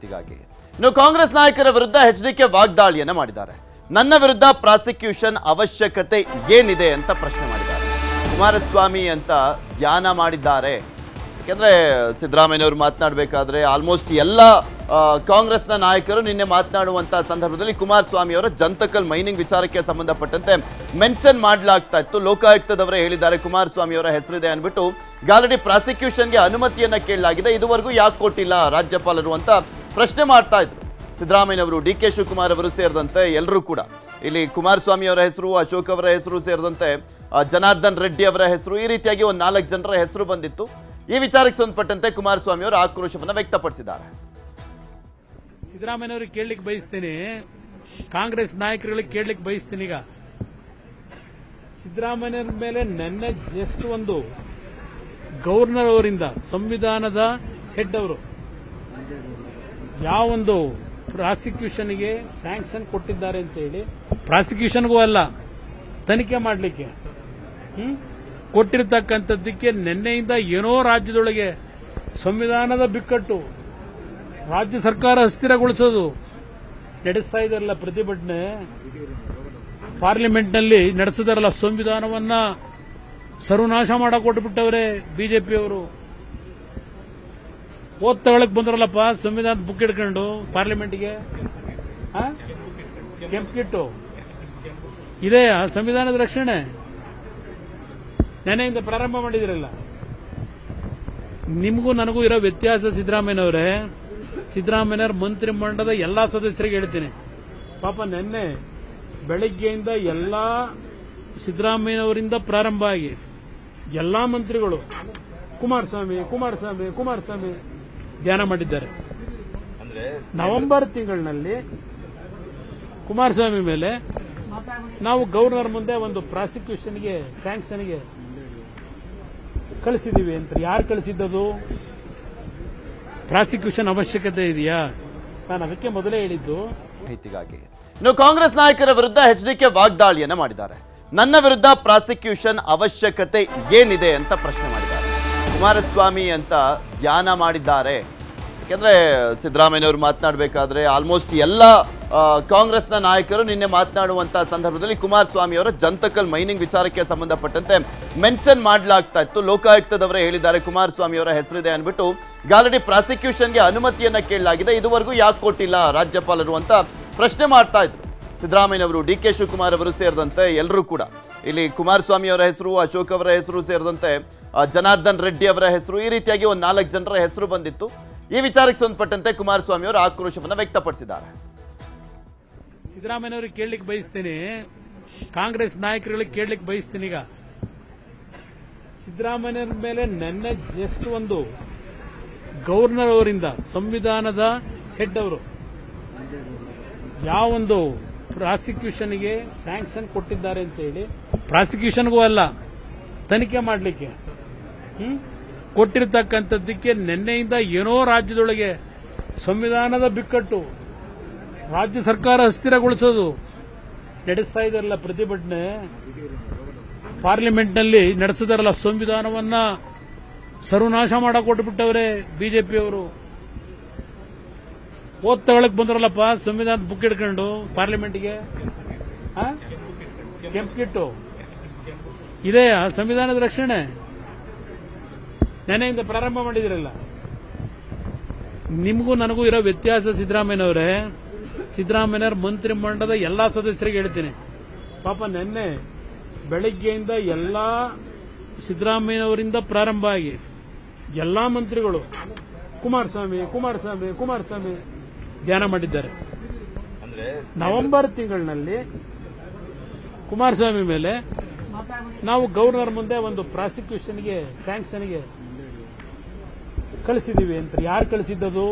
ಮಾಹಿತಿಗಾಗಿ ಇನ್ನು ಕಾಂಗ್ರೆಸ್ ನಾಯಕರ ವಿರುದ್ಧ ಎಚ್ ಡಿ ವಾಗ್ದಾಳಿಯನ್ನ ಮಾಡಿದ್ದಾರೆ. ನನ್ನ ವಿರುದ್ಧ ಪ್ರಾಸಿಕ್ಯೂಷನ್ ಅವಶ್ಯಕತೆ ಏನಿದೆ ಅಂತ ಪ್ರಶ್ನೆ ಮಾಡಿದ್ದಾರೆ. ಕುಮಾರಸ್ವಾಮಿ ಅಂತ ಧ್ಯಾನ ಮಾಡಿದ್ದಾರೆ. ಯಾಕೆಂದ್ರೆ ಸಿದ್ದರಾಮಯ್ಯನವರು ಮಾತನಾಡಬೇಕಾದ್ರೆ ಆಲ್ಮೋಸ್ಟ್ ಎಲ್ಲ ಕಾಂಗ್ರೆಸ್ನ ನಾಯಕರು ನಿನ್ನೆ ಮಾತನಾಡುವಂಥ ಸಂದರ್ಭದಲ್ಲಿ ಕುಮಾರಸ್ವಾಮಿ ಅವರ ಜಂತಕಲ್ ಮೈನಿಂಗ್ ವಿಚಾರಕ್ಕೆ ಸಂಬಂಧಪಟ್ಟಂತೆ ಮೆನ್ಷನ್ ಮಾಡಲಾಗ್ತಾ ಇತ್ತು. ಲೋಕಾಯುಕ್ತದವರೇ ಹೇಳಿದ್ದಾರೆ, ಕುಮಾರಸ್ವಾಮಿ ಅವರ ಹೆಸರಿದೆ ಅಂದ್ಬಿಟ್ಟು. ಗಾಲಡಿ ಪ್ರಾಸಿಕ್ಯೂಷನ್ಗೆ ಅನುಮತಿಯನ್ನ ಕೇಳಲಾಗಿದೆ. ಇದುವರೆಗೂ ಯಾಕೆ ಕೊಟ್ಟಿಲ್ಲ ರಾಜ್ಯಪಾಲರು ಅಂತ ಪ್ರಶ್ನೆ ಮಾಡ್ತಾ ಇದ್ರು. ಸಿದ್ದರಾಮಯ್ಯನವರು ಡಿ ಕೆ ಶಿವಕುಮಾರ್ ಅವರು ಸೇರಿದಂತೆ ಎಲ್ಲರೂ ಕೂಡ. ಇಲ್ಲಿ ಕುಮಾರಸ್ವಾಮಿ ಅವರ ಹೆಸರು, ಅಶೋಕ್ ಅವರ ಹೆಸರು ಸೇರಿದಂತೆ ಜನಾರ್ದನ್ ರೆಡ್ಡಿ ಅವರ ಹೆಸರು, ಈ ರೀತಿಯಾಗಿ ಒಂದು ನಾಲ್ಕು ಜನರ ಹೆಸರು ಬಂದಿತ್ತು. ಈ ವಿಚಾರಕ್ಕೆ ಸಂಬಂಧಪಟ್ಟಂತೆ ಕುಮಾರಸ್ವಾಮಿ ಅವರು ಆಕ್ರೋಶವನ್ನು ವ್ಯಕ್ತಪಡಿಸಿದ್ದಾರೆ. ಸಿದ್ದರಾಮಯ್ಯವ್ರಿಗೆ ಕೇಳಲಿಕ್ಕೆ ಬಯಸ್ತೀನಿ. ಕಾಂಗ್ರೆಸ್ ನಾಯಕರುಗಳಿಗೆ ಕೇಳಲಿಕ್ಕೆ ಬಯಸ್ತೀನಿ ಈಗ. ಸಿದ್ದರಾಮಯ್ಯ ಮೇಲೆ ನನ್ನ ಜಸ್ಟ್ ಒಂದು ಗವರ್ನರ್ ಅವರಿಂದ ಸಂವಿಧಾನದ ಹೆಡ್ ಅವರು. ಯಾವೊಂದು ಪ್ರಾಸಿಕ್ಯೂಷನ್ಗೆ ಸ್ಯಾಂಕ್ಷನ್ ಕೊಟ್ಟಿದ್ದಾರೆ ಅಂತ ಹೇಳಿ, ಪ್ರಾಸಿಕ್ಯೂಷನ್ಗೂ ಅಲ್ಲ, ತನಿಖೆ ಮಾಡಲಿಕ್ಕೆ ಕೊಟ್ಟಿರ್ತಕ್ಕಂಥದ್ದಕ್ಕೆ ನಿನ್ನೆಯಿಂದ ಏನೋ ರಾಜ್ಯದೊಳಗೆ ಸಂವಿಧಾನದ ಬಿಕ್ಕಟ್ಟು, ರಾಜ್ಯ ಸರ್ಕಾರ ಅಸ್ಥಿರಗೊಳಿಸೋದು, ನಡೆಸ್ತಾ ಇದಾರಲ್ಲ ಪ್ರತಿಭಟನೆ, ಪಾರ್ಲಿಮೆಂಟ್ನಲ್ಲಿ ನಡೆಸಿದಾರಲ್ಲ ಸಂವಿಧಾನವನ್ನ ಸರ್ವನಾಶ ಮಾಡಕ್ ಕೊಟ್ಬಿಟ್ಟವ್ರೆ ಬಿಜೆಪಿಯವರು. ಓದ್ ತಗೊಳಕ್ ಬಂದ್ರಲ್ಲಪ್ಪ ಸಂವಿಧಾನದ ಬುಕ್ ಇಟ್ಕೊಂಡು ಪಾರ್ಲಿಮೆಂಟ್ಗೆ? ಕೆಂಪು ಕಿಟ್ಟು. ಇದೇ ಆ ಸಂವಿಧಾನದ ರಕ್ಷಣೆ? ನೆನೆಯಿಂದ ಪ್ರಾರಂಭ ಮಾಡಿದಿರಲ್ಲ. ನಿಮಗೂ ನನಗೂ ಇರೋ ವ್ಯತ್ಯಾಸ ಸಿದ್ದರಾಮಯ್ಯನವರೇ. ಸಿದ್ದರಾಮಯ್ಯನವರ ಮಂತ್ರಿ ಮಂಡದ ಎಲ್ಲಾ ಸದಸ್ಯರಿಗೆ ಹೇಳ್ತೀನಿ. ಪಾಪ ನಿನ್ನೆ ಬೆಳಗ್ಗೆಯಿಂದ ಎಲ್ಲಾ ಸಿದ್ದರಾಮಯ್ಯನವರಿಂದ ಪ್ರಾರಂಭ ಆಗಿ ಎಲ್ಲಾ ಮಂತ್ರಿಗಳು, ಕುಮಾರಸ್ವಾಮಿ ಕುಮಾರಸ್ವಾಮಿ ಕುಮಾರಸ್ವಾಮಿ ಧ್ಯಾನ ಮಾಡಿದ್ದಾರೆ. ನವೆಂಬರ್ ತಿಂಗಳಿನಲ್ಲಿ ಕುಮಾರಸ್ವಾಮಿ ಮೇಲೆ ನಾವು ಗವರ್ನರ್ ಮುಂದೆ ಒಂದು ಪ್ರಾಸಿಕ್ಯೂಷನ್ಗೆ ಸ್ಯಾಂಕ್ಷನ್ಗೆ ಕಳಿಸಿದೀವಿ ಅಂತ. ಯಾರು ಕಳಿಸಿದ್ದದು? ಪ್ರಾಸಿಕ್ಯೂಷನ್ ಅವಶ್ಯಕತೆ ಇದೆಯಾ? ನಾನು ಅದಕ್ಕೆ ಮೊದಲೇ ಹೇಳಿದ್ದು. ಮಾಹಿತಿಗಾಗಿ. ಇನ್ನು ಕಾಂಗ್ರೆಸ್ ನಾಯಕರ ವಿರುದ್ಧ ಎಚ್ ಡಿ ಕೆ ವಾಗ್ದಾಳಿಯನ್ನ ಮಾಡಿದ್ದಾರೆ. ನನ್ನ ವಿರುದ್ಧ ಪ್ರಾಸಿಕ್ಯೂಷನ್ ಅವಶ್ಯಕತೆ ಏನಿದೆ ಅಂತ ಪ್ರಶ್ನೆ ಮಾಡಿದ್ದಾರೆ ಕುಮಾರಸ್ವಾಮಿ ಅಂತ ಧ್ಯಾನ ಮಾಡಿದ್ದಾರೆ. ಯಾಕೆಂದರೆ ಸಿದ್ದರಾಮಯ್ಯವರು ಮಾತನಾಡಬೇಕಾದ್ರೆ ಆಲ್ಮೋಸ್ಟ್ ಎಲ್ಲ ಕಾಂಗ್ರೆಸ್ನ ನಾಯಕರು ನಿನ್ನೆ ಮಾತನಾಡುವಂಥ ಸಂದರ್ಭದಲ್ಲಿ ಕುಮಾರಸ್ವಾಮಿ ಅವರ ಜಂತಕಲ್ ಮೈನಿಂಗ್ ವಿಚಾರಕ್ಕೆ ಸಂಬಂಧಪಟ್ಟಂತೆ ಮೆನ್ಷನ್ ಮಾಡಲಾಗ್ತಾ ಇತ್ತು. ಲೋಕಾಯುಕ್ತದವರೇ ಹೇಳಿದ್ದಾರೆ, ಕುಮಾರಸ್ವಾಮಿ ಅವರ ಹೆಸರಿದೆ ಅಂದ್ಬಿಟ್ಟು ಗಾಲಡಿ ಪ್ರಾಸಿಕ್ಯೂಷನ್ಗೆ ಅನುಮತಿಯನ್ನು ಕೇಳಲಾಗಿದೆ. ಇದುವರೆಗೂ ಯಾಕೆ ಕೊಟ್ಟಿಲ್ಲ ರಾಜ್ಯಪಾಲರು ಅಂತ ಪ್ರಶ್ನೆ ಮಾಡ್ತಾ ಇದ್ರು. ಸಿದ್ದರಾಮಯ್ಯನವರು, ಡಿ ಕೆ ಶಿವಕುಮಾರ್ ಅವರು ಸೇರಿದಂತೆ ಎಲ್ಲರೂ ಕೂಡ. ಇಲ್ಲಿ ಕುಮಾರಸ್ವಾಮಿ ಅವರ ಹೆಸರು, ಅಶೋಕ್ ಅವರ ಹೆಸರು ಸೇರಿದಂತೆ ಜನಾರ್ದನ್ ರೆಡ್ಡಿ ಅವರ ಹೆಸರು, ಈ ರೀತಿಯಾಗಿ ಒಂದು ನಾಲ್ಕು ಜನರ ಹೆಸರು ಬಂದಿತ್ತು. ಈ ವಿಚಾರಕ್ಕೆ ಸಂಬಂಧಪಟ್ಟಂತೆ ಕುಮಾರಸ್ವಾಮಿ ಅವರು ಆಕ್ರೋಶವನ್ನು ವ್ಯಕ್ತಪಡಿಸಿದ್ದಾರೆ. ಸಿದ್ದರಾಮಯ್ಯ ಅವರಿಗೆ ಕೇಳಲಿಕ್ಕೆ ಬಯಸ್ತೀನಿ. ಕಾಂಗ್ರೆಸ್ ನಾಯಕರುಗಳಿಗೆ ಕೇಳಲಿಕ್ಕೆ ಬಯಸ್ತೀನಿ ಈಗ. ಸಿದ್ದರಾಮಯ್ಯರ ಮೇಲೆ ನನ್ನ ಜಸ್ಟ್ ಒಂದು ಗವರ್ನರ್ ಅವರಿಂದ ಸಂವಿಧಾನದ ಹೆಡ್ ಅವರು ಯಾವೊಂದು ಪ್ರಾಸಿಕ್ಯೂಷನ್ಗೆ ಸ್ಯಾಂಕ್ಷನ್ ಕೊಟ್ಟಿದ್ದಾರೆ ಅಂತ ಹೇಳಿ ಪ್ರಾಸಿಕ್ಯೂಷನ್ಗೂ ಅಲ್ಲ, ತನಿಖೆ ಮಾಡಲಿಕ್ಕೆ. ಕೊಟ್ಟಿರ್ತಕ್ಕಂಥದ್ದಕ್ಕೆ ನಿನ್ನೆಯಿಂದ ಏನೋ ರಾಜ್ಯದೊಳಗೆ ಸಂವಿಧಾನದ ಬಿಕ್ಕಟ್ಟು. ರಾಜ್ಯ ಸರ್ಕಾರ ಅಸ್ಥಿರಗೊಳಿಸೋದು. ನಡೆಸ್ತಾ ಇದಾರಲ್ಲ ಪ್ರತಿಭಟನೆ. ಪಾರ್ಲಿಮೆಂಟ್ನಲ್ಲಿ ನಡೆಸಿದಾರಲ್ಲ ಸಂವಿಧಾನವನ್ನ ಸರ್ವನಾಶ ಮಾಡಕ್ ಕೊಟ್ಬಿಟ್ಟವ್ರೆ ಬಿಜೆಪಿಯವರು ಓದ್ ತಗೊಳಕ್ ಬಂದ್ರಲ್ಲಪ್ಪ ಸಂವಿಧಾನದ ಬುಕ್ ಇಟ್ಕೊಂಡು ಪಾರ್ಲಿಮೆಂಟ್ಗೆ? ಕೆಂಪು ಕಿಟ್ಟು. ಇದೇ ಸಂವಿಧಾನದ ರಕ್ಷಣೆ? ನೆನೆಯಿಂದ ಪ್ರಾರಂಭ ಮಾಡಿದಿರಲ್ಲ. ನಿಮಗೂ ನನಗೂ ಇರೋ ವ್ಯತ್ಯಾಸ ಸಿದ್ದರಾಮಯ್ಯನವರೇ ಸಿದ್ದರಾಮಯ್ಯನವ್ರ ಮಂತ್ರಿ ಮಂಡಲದ ಎಲ್ಲಾ ಸದಸ್ಯರಿಗೆ ಹೇಳ್ತೀನಿ. ಪಾಪ ನಿನ್ನೆ ಬೆಳಗ್ಗೆಯಿಂದ ಎಲ್ಲಾ ಸಿದ್ದರಾಮಯ್ಯನವರಿಂದ ಪ್ರಾರಂಭ ಆಗಿ ಎಲ್ಲಾ ಮಂತ್ರಿಗಳು ಕುಮಾರಸ್ವಾಮಿ ಕುಮಾರಸ್ವಾಮಿ ಕುಮಾರಸ್ವಾಮಿ ಧ್ಯಾನ ಮಾಡಿದ್ದಾರೆ. ನವೆಂಬರ್ ತಿಂಗಳಿನಲ್ಲಿ ಕುಮಾರಸ್ವಾಮಿ ಮೇಲೆ ನಾವು ಗವರ್ನರ್ ಮುಂದೆ ಒಂದು ಪ್ರಾಸಿಕ್ಯೂಷನ್ಗೆ, ಸ್ಯಾಂಕ್ಷನ್ಗೆ ಕಳಿಸಿದೀವಿ ಅಂತ. ಯಾರು ಕಳಿಸಿದ್ದದು?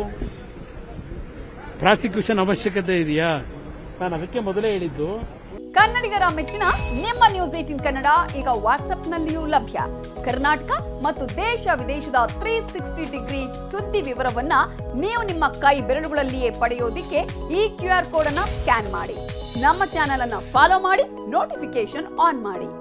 ಪ್ರಾಸಿಕ್ಯೂಷನ್ ಅವಶ್ಯಕತೆ ಇದೆಯಾ? ನಾನು ಅದಕ್ಕೆ ಮೊದಲೇ ಹೇಳಿದ್ದು. ಕನ್ನಡಿಗರ ಮೆಚ್ಚಿನ ನಿಮ್ಮ ನ್ಯೂಸ್ ಏಟಿನ್ ಕನ್ನಡ ಈಗ ವಾಟ್ಸ್ಆಪ್ನಲ್ಲಿಯೂ ಲಭ್ಯ. ಕರ್ನಾಟಕ ಮತ್ತು ದೇಶ ವಿದೇಶದ ತ್ರೀ ಸಿಕ್ಸ್ಟಿ ಡಿಗ್ರಿ ಸುದ್ದಿ ವಿವರವನ್ನ ನೀವು ನಿಮ್ಮ ಕೈ ಬೆರಳುಗಳಲ್ಲಿಯೇ ಪಡೆಯೋದಿಕ್ಕೆ ಈ ಕ್ಯೂ ಆರ್ ಕೋಡ್ ಅನ್ನ ಸ್ಕ್ಯಾನ್ ಮಾಡಿ. ನಮ್ಮ ಚಾನೆಲ್ ಅನ್ನ ಫಾಲೋ ಮಾಡಿ ನೋಟಿಫಿಕೇಶನ್ ಆನ್ ಮಾಡಿ.